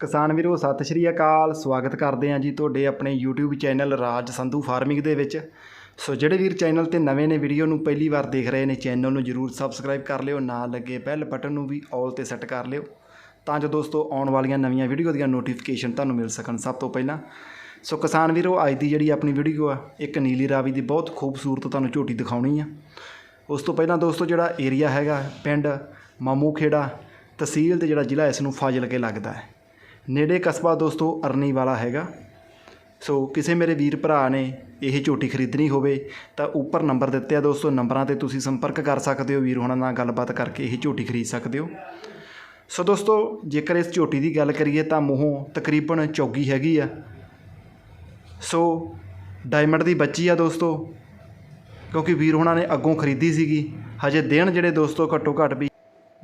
ਕਿਸਾਨ ਵੀਰੋ, ਸਤਿ ਸ਼੍ਰੀ ਅਕਾਲ। ਸਵਾਗਤ ਕਰਦੇ ਹਾਂ ਜੀ ਤੁਹਾਡੇ ਆਪਣੇ YouTube channel Raj Sandhu farming ਦੇ ਵਿੱਚ। ਸੋ ਜਿਹੜੇ ਵੀਰ ਚੈਨਲ ਤੇ ਨਵੇਂ ਨੇ, ਵੀਡੀਓ ਨੂੰ ਪਹਿਲੀ ਵਾਰ ਦੇਖ ਰਹੇ ਨੇ, ਚੈਨਲ ਨੂੰ ਜਰੂਰ ਸਬਸਕ੍ਰਾਈਬ ਕਰ ਲਿਓ। ਨਾਲ ਲੱਗੇ ਬੈਲ ਬਟਨ ਨੂੰ ਵੀ ਆਲ ਤੇ ਸੈੱਟ ਕਰ ਲਿਓ ਤਾਂ ਜੋ ਦੋਸਤੋ ਆਉਣ ਵਾਲੀਆਂ ਨਵੀਆਂ ਵੀਡੀਓ ਦੀਆਂ ਨੋਟੀਫਿਕੇਸ਼ਨ ਤੁਹਾਨੂੰ ਮਿਲ ਸਕਣ ਸਭ ਤੋਂ ਪਹਿਲਾਂ। ਸੋ ਕਿਸਾਨ ਵੀਰੋ, ਅੱਜ ਦੀ ਜਿਹੜੀ ਆਪਣੀ ਵੀਡੀਓ ਆ, ਇੱਕ ਨੀਲੀ ਰਾਵੀ ਦੀ ਬਹੁਤ ਖੂਬਸੂਰਤ ਤੁਹਾਨੂੰ ਝੋਟੀ ਦਿਖਾਉਣੀ ਆ। ਉਸ ਤੋਂ ਪਹਿਲਾਂ ਦੋਸਤੋ ਜਿਹੜਾ ਏਰੀਆ ਹੈਗਾ, ਪਿੰਡ ਮਾਮੂ ਖੇੜਾ ਤਹਿਸੀਲ ਤੇ ਜਿਹੜਾ ਜ਼ਿਲ੍ਹਾ ਇਸ ਨੂੰ ਫਾਜ਼ਿਲਕੇ ਲੱਗਦਾ ਹੈ। ਨੇੜੇ ਕਸਬਾ ਦੋਸਤੋ ਅਰਨੀ ਵਾਲਾ ਹੈਗਾ। ਸੋ ਕਿਸੇ ਮੇਰੇ ਵੀਰ ਭਰਾ ਨੇ ਇਹ ਝੋਟੀ ਖਰੀਦਣੀ ਹੋਵੇ ਤਾਂ ਉੱਪਰ ਨੰਬਰ ਦਿੱਤੇ ਆ ਦੋਸਤੋ। ਨੰਬਰਾਂ ਤੇ ਤੁਸੀਂ ਸੰਪਰਕ ਕਰ ਸਕਦੇ ਹੋ। ਵੀਰ ਹੁਣਾਂ ਨਾਲ ਗੱਲਬਾਤ ਕਰਕੇ ਇਹ ਝੋਟੀ ਖਰੀਦ ਸਕਦੇ ਹੋ। ਸੋ ਦੋਸਤੋ, ਜੇਕਰ ਇਸ ਝੋਟੀ ਦੀ ਗੱਲ ਕਰੀਏ ਤਾਂ ਮੂੰਹੋਂ ਤਕਰੀਬਨ ਚੌਗੀ ਹੈਗੀ ਆ। ਸੋ ਡਾਇਮੰਡ ਦੀ ਬੱਚੀ ਆ ਦੋਸਤੋ, ਕਿਉਂਕਿ ਵੀਰ ਹੁਣਾਂ ਨੇ ਅੱਗੋਂ ਖਰੀਦੀ ਸੀਗੀ। ਹਜੇ ਦਿਨ ਜਿਹੜੇ ਦੋਸਤੋ ਘੱਟੋ ਘੱਟ ਵੀ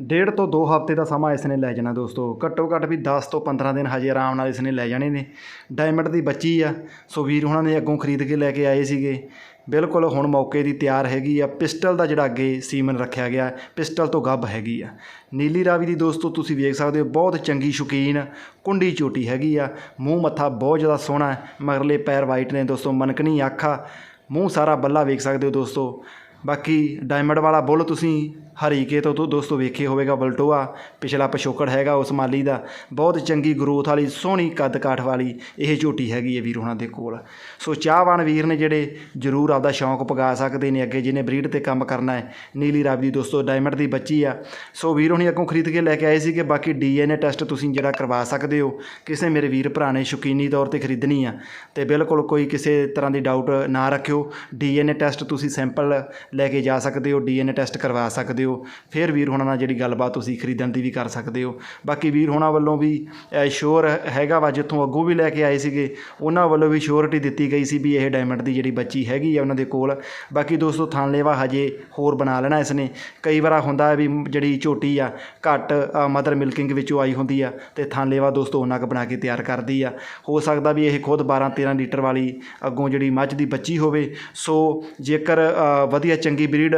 ਡੇਢ ਤੋਂ 2 ਹਫ਼ਤੇ ਦਾ ਸਮਾਂ ਇਸ ਨੇ ਲੈ ਜਾਣਾ ਦੋਸਤੋ। ਘੱਟੋ ਘੱਟ ਵੀ 10 ਤੋਂ 15 ਦਿਨ ਹਜੇ ਆਰਾਮ ਨਾਲ ਇਸ ਨੇ ਲੈ ਜਾਣੇ ਨੇ। ਡਾਇਮੰਡ ਦੀ ਬੱਚੀ ਆ। ਸੋ ਵੀਰ ਉਹਨਾਂ ਨੇ ਅੱਗੋਂ ਖਰੀਦ ਕੇ ਲੈ ਕੇ ਆਏ ਸੀਗੇ। ਬਿਲਕੁਲ ਹੁਣ ਮੌਕੇ ਦੀ ਤਿਆਰ ਹੈਗੀ ਆ। ਪਿਸਟਲ ਦਾ ਜਿਹੜਾ ਅੱਗੇ ਸੀਮਨ ਰੱਖਿਆ ਗਿਆ, ਪਿਸਟਲ ਤੋਂ ਗੱਬ ਹੈਗੀ ਆ। ਨੀਲੀ ਰਾਵੀ ਦੀ ਦੋਸਤੋ, ਤੁਸੀਂ ਵੇਖ ਸਕਦੇ ਹੋ, ਬਹੁਤ ਚੰਗੀ ਸ਼ੌਕੀਨ, ਕੁੰਡੀ ਚੋਟੀ ਹੈਗੀ ਆ। ਮੂੰਹ ਮੱਥਾ ਬਹੁਤ ਜ਼ਿਆਦਾ ਸੋਹਣਾ ਹੈ। ਮਗਰਲੇ ਪੈਰ ਵਾਈਟ ਨੇ ਦੋਸਤੋ, ਮਨਕਣੀ ਅੱਖਾਂ ਮੂੰਹ ਸਾਰਾ ਬੱਲਾ ਵੇਖ ਸਕਦੇ ਹੋ ਦੋਸਤੋ। ਬਾਕੀ ਡਾਇਮੰਡ ਵਾਲਾ ਬੁੱਲ ਤੁਸੀਂ ਹਰੀਕੇ ਤੋਂ ਤੂੰ ਦੋਸਤੋ ਵੇਖੇ ਹੋਵੇਗਾ ਬਲਟੋਆ। ਪਿਛਲਾ ਪਿਛੋਕੜ ਹੈਗਾ ਉਸ ਮਾਲੀ ਦਾ। ਬਹੁਤ ਚੰਗੀ ਗਰੋਥ ਵਾਲੀ, ਸੋਹਣੀ ਕੱਦ ਕਾਠ ਵਾਲੀ ਇਹ ਝੋਟੀ ਹੈਗੀ ਹੈ ਵੀਰ ਉਹਨਾਂ ਦੇ ਕੋਲ। ਸੋ ਚਾਹਵਾਨ ਵੀਰ ਨੇ ਜਿਹੜੇ ਜ਼ਰੂਰ ਆਪਦਾ ਸ਼ੌਂਕ ਪਗਾ ਸਕਦੇ ਨੇ ਅੱਗੇ, ਜਿਹਨੇ ਬਰੀਡ ਤੇ ਕੰਮ ਕਰਨਾ ਹੈ। ਨੀਲੀ ਰਾਵੀ ਦੀ ਦੋਸਤੋ, ਡਾਇਮੰਡ ਦੀ ਬੱਚੀ ਆ। ਸੋ ਵੀਰ ਹੁਣੀ ਅੱਗੋਂ ਖਰੀਦ ਕੇ ਲੈ ਕੇ ਆਏ ਸੀ ਕਿ ਬਾਕੀ ਡੀਐਨਏ ਟੈਸਟ ਤੁਸੀਂ ਜਿਹੜਾ ਕਰਵਾ ਸਕਦੇ ਹੋ। ਕਿਸੇ ਮੇਰੇ ਵੀਰ ਭਰਾ ਨੇ ਸ਼ੌਕੀਨੀ ਤੌਰ ਤੇ ਖਰੀਦਣੀ ਆ। ਤੇ ਬਿਲਕੁਲ ਕੋਈ ਕਿਸੇ ਤਰ੍ਹਾਂ ਦੀ ਡਾਊਟ ਨਾ ਰੱਖਿਓ। ਡੀਐਨਏ ਟੈਸਟ ਤੁਸੀਂ ਸੈਂਪਲ ਲੈ ਕੇ ਜਾ ਸਕਦੇ ਹੋ, ਡੀਐਨਏ ਟੈਸਟ ਕਰਵਾ ਸਕਦੇ ਹੋ। ਫਿਰ ਵੀਰ ਹੋਣਾ ਨਾਲ ਜਿਹੜੀ ਗੱਲਬਾਤ ਤੁਸੀਂ ਖਰੀਦਣ ਦੀ ਵੀ ਕਰ ਸਕਦੇ ਹੋ। ਬਾਕੀ ਵੀਰ ਹੋਣਾ ਵੱਲੋਂ ਵੀ ਸ਼ੋਰ ਹੈਗਾ ਵਾ, ਜਿੱਥੋਂ ਅੱਗੋਂ ਵੀ ਲੈ ਕੇ ਆਏ ਸੀਗੇ, ਉਹਨਾਂ ਵੱਲੋਂ ਵੀ ਸ਼ੋਰਿਟੀ ਦਿੱਤੀ ਗਈ ਸੀ ਵੀ ਇਹ ਡਾਇਮੰਡ ਦੀ ਜਿਹੜੀ ਬੱਚੀ ਹੈਗੀ ਆ ਉਹਨਾਂ ਦੇ ਕੋਲ। ਬਾਕੀ ਦੋਸਤੋ ਥਾਣਲੇਵਾ ਹਜੇ ਹੋਰ ਬਣਾ ਲੈਣਾ ਇਸ ਨੇ ਕਈ ਵਾਰ ਹੁੰਦਾ ਵੀ ਜਿਹੜੀ ਝੋਟੀ ਆ, ਘੱਟ ਮਦਰ ਮਿਲਕਿੰਗ ਵਿੱਚੋਂ ਆਈ ਹੁੰਦੀ ਆ, ਤੇ ਥਾਣਲੇਵਾ ਦੋਸਤੋ ਉਹਨਾਂ ਕੁ ਬਣਾ ਕੇ ਤਿਆਰ ਕਰਦੀ ਆ। ਹੋ ਸਕਦਾ ਵੀ ਇਹ ਖੁਦ 12 13 ਲੀਟਰ ਵਾਲੀ ਅੱਗੋਂ ਜਿਹੜੀ ਮੱਝ ਦੀ ਬੱਚੀ ਹੋਵੇ। ਸੋ ਜੇਕਰ ਵਧੀਆ ਚੰਗੀ ਬਰੀਡ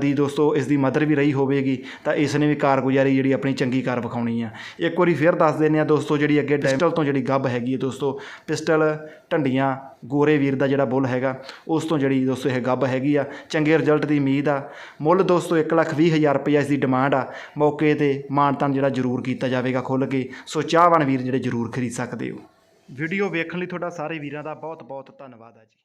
ਦੀ ਦੋਸਤੋ ਇਸ ਦੀ ਮਦਰ ਵੀ ਰਹੀ ਹੋਵੇਗੀ ਤਾਂ ਇਸ ਨੇ ਵੀ ਕਾਰਗੁਜ਼ਾਰੀ ਜਿਹੜੀ ਆਪਣੀ ਚੰਗੀ ਕਾਰ ਵਿਖਾਉਣੀ ਆ। ਇੱਕ ਵਾਰੀ ਫਿਰ ਦੱਸ ਦਿੰਦੇ ਆ ਦੋਸਤੋ ਜਿਹੜੀ ਅੱਗੇ ਪਿਸਟਲ ਤੋਂ ਜਿਹੜੀ ਗੱਭ ਹੈਗੀ ਹੈ ਦੋਸਤੋ ਪਿਸਟਲ ਢੰਡੀਆਂ ਗੋਰੇ ਵੀਰ ਦਾ ਜਿਹੜਾ ਬੁੱਲ ਹੈਗਾ ਉਸ ਤੋਂ ਜਿਹੜੀ ਦੋਸਤੋ ਇਹ ਗੱਭ ਹੈਗੀ ਆ। ਚੰਗੇ ਰਿਜ਼ਲਟ ਦੀ ਉਮੀਦ ਆ। ਮੁੱਲ ਦੋਸਤੋ ਇੱਕ ਲੱਖ ਵੀਹ ਹਜ਼ਾਰ ਰੁਪਈਆ ਇਸ ਦੀ ਡਿਮਾਂਡ ਆ। ਮੌਕੇ ਤੇ ਮਾਨਤਾਨ ਜਿਹੜਾ ਜ਼ਰੂਰ ਕੀਤਾ ਜਾਵੇਗਾ ਖੁੱਲ੍ਹ ਕੇ। ਸੋ ਚਾਹਵਾਨ ਵੀਰ ਜਿਹੜੇ ਜ਼ਰੂਰ ਖਰੀਦ ਸਕਦੇ ਹੋ। ਵੀਡੀਓ ਵੇਖਣ ਲਈ ਤੁਹਾਡਾ ਸਾਰੇ ਵੀਰਾਂ ਦਾ ਬਹੁਤ ਬਹੁਤ ਧੰਨਵਾਦ ਆ ਜੀ।